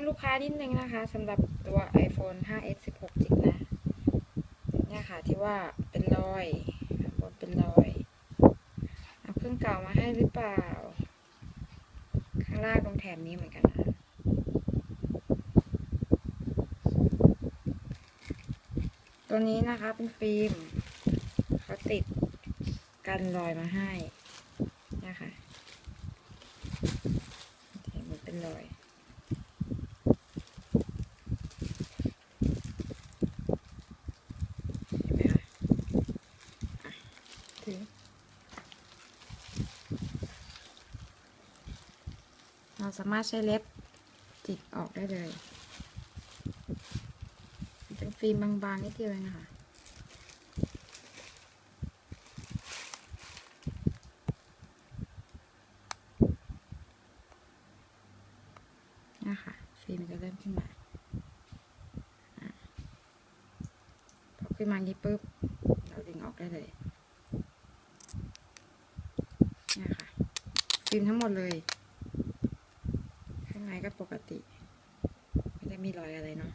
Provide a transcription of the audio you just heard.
งลูกค้านิดนึงนะคะสำหรับตัว iPhone 5s 16 g นะเนี่ยค่ะที่ว่าเป็นรอยบนเป็นรอยเอาเครื่องเก่ามาให้หรือเปล่า ข้างล่างตรงแถบนี้เหมือนกันนะตัวนี้นะคะเป็นฟิล์มเขาติดกันรอยมาให้นะคะเห็นมันเป็นรอย เห็นไหมคะอะถือ เราสามารถใช้เล็บจิกออกได้เลยเป็นฟิล์มบางๆนิดเดียวเองนะคะนะคะฟิล์มจะเริ่มขึ้นมาพอขึ้นมานี้ปุ๊บ เราดึงออกได้เลยนี่ค่ะฟิล์มทั้งหมดเลย ก็ปกติ ไม่ได้มีรอยอะไรเนาะ